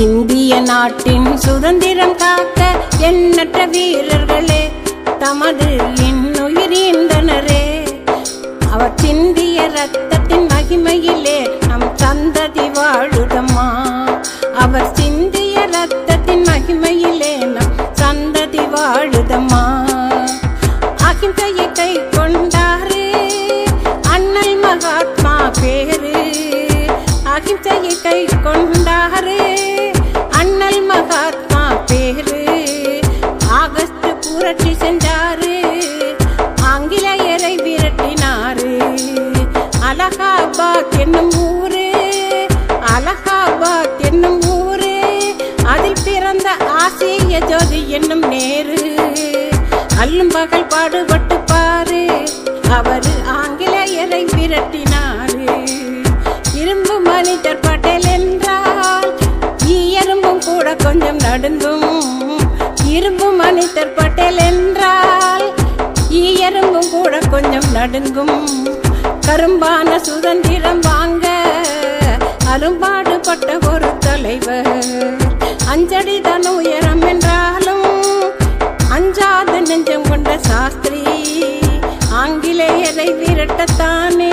இந்திய நாட்டின் சுதந்திரம் காக்க எண்ணற்ற வீரர்களே தமது இன்னுயிர் அவர் சிந்திய ரத்தத்தின் மகிமையிலே நம் சந்ததி வாழுதம்மா. அவர் சிந்திய ரத்தத்தின் மகிமையிலே நம் சந்ததி வாழுதம்மா. அகிம்சையை அலகாபாத் என்னும் ஊரு அலகாபாத் என்னும் ஊரு அதில் பிறந்த ஆசிய ஜோதி என்னும் நேரு. அல்லும் பகல் பாடுபட்டு பாரு அவர் ஆங்கிலேயரை விரட்டினாரு. இரும்பு மனிதர் பட்டேல் என்றால் ஈயரும்பும் கூட கொஞ்சம் நடுங்கும். இரும்பு மனிதர் பட்டேல் என்றால் ஈயரும்பும் கூட கொஞ்சம் நடுங்கும். கரும்பான சுதந்திரம் வாங்க அரும்பாடுபட்ட ஒரு தலைவர். அஞ்சடி தன் உயரம் என்றாலும் அஞ்சாத நெஞ்சம் கொண்ட சாஸ்திரி. ஆங்கிலேயரை விரட்டத்தானே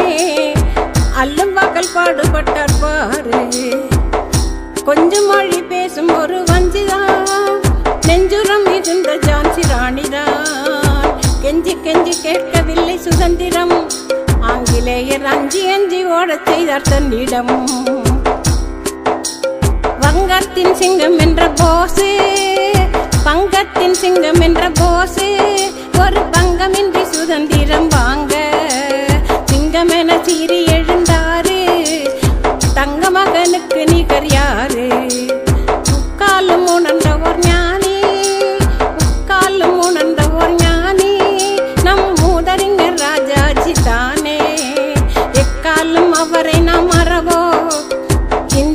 அல்லும் பகல் பாடுபட்டார் பாரு. கொஞ்சம் மொழி பேசும் ஒரு ஆங்கிலேயர் அஞ்சி அஞ்சி ஓடச் செய்தார் தன்னிடம்? வங்கத்தின் சிங்கம் என்ற போசு பங்கத்தின் சிங்கம் என்ற போசு ஒரு பங்கமின்றி சுதந்திர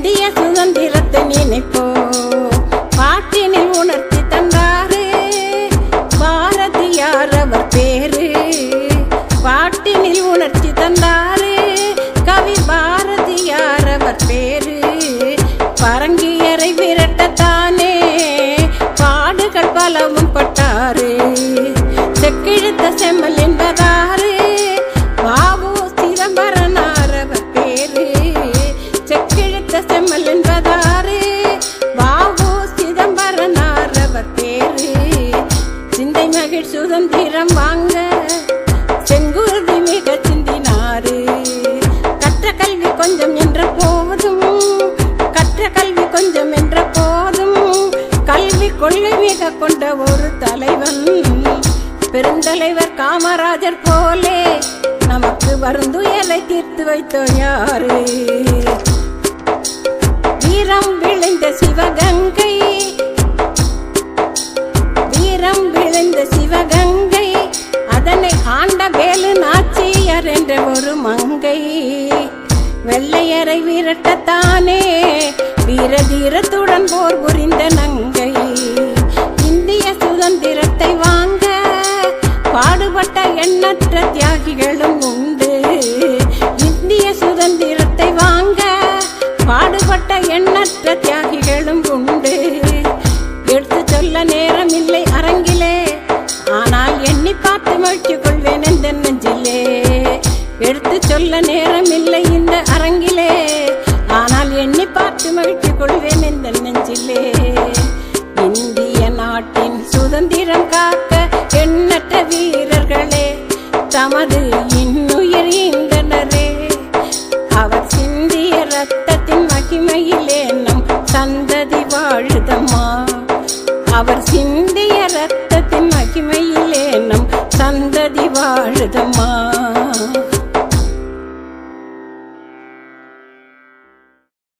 இந்திய சுதந்திரத்தை நினைப்போ? பாட்டினில் உணர்த்தி தந்தாரு. பாரதியார் அவர் பேரு. பாட்டினில் உணர்த்தி தந்தாரு. கவி பாரதியார் அவர் பேரு. பரங்கியரை விரட்டத்தானே. பாடுகள் பலவும் பட்டாரு. அவர் பேரு சிந்தை மகிழ் சுதந்திரம் வாங்க. செங்குருதி மிக சிந்தினாரு. கற்ற கல்வி கொஞ்சம் என்ற போதும். கற்ற கல்வி கொஞ்சம் என்ற போதும். கல்வி கொள்ளை மிக கொண்ட ஒரு தலைவன். பெருந்தலைவர் காமராஜர் போலே நமக்கு வருந்துயலை தீர்த்து வைத்தோம் யாரு? ஆண்ட வேலு நாச்சியார் என்ற ஒரு மங்கை. வெள்ளையரை விரட்டத்தானே வீர தீரத்துடன் போர் புரிந்த நங்கை. இந்திய சுதந்திரத்தை வாங்க பாடுபட்ட எண்ணற்ற தியாகிகளும் உண்டு. இந்திய சுதந்திரத்தை வாங்க பாடுபட்ட எண்ணற்ற தியாகிகளும் உண்டு. எடுத்து சொல்ல நேரமில்லை அரங்கிலே ஆனால் எண்ணி பார்த்து மகிழ்ச்சி சொல்ல நேரம் இல்லை இந்த அரங்கிலே. ஆனால் எண்ணி பார்த்து மகிழ்ச்சி கொள்வேன் இந்த நெஞ்சிலே. இந்திய நாட்டின் சுதந்திரம் காக்க எண்ணற்ற வீரர்களே தமது இன்னுயிர் ஈந்தனரே. அவர் சிந்திய ரத்தத்தின் மகிமையிலே நம் சந்ததி வாழுதம்மா. அவர் சிந்திய ரத்த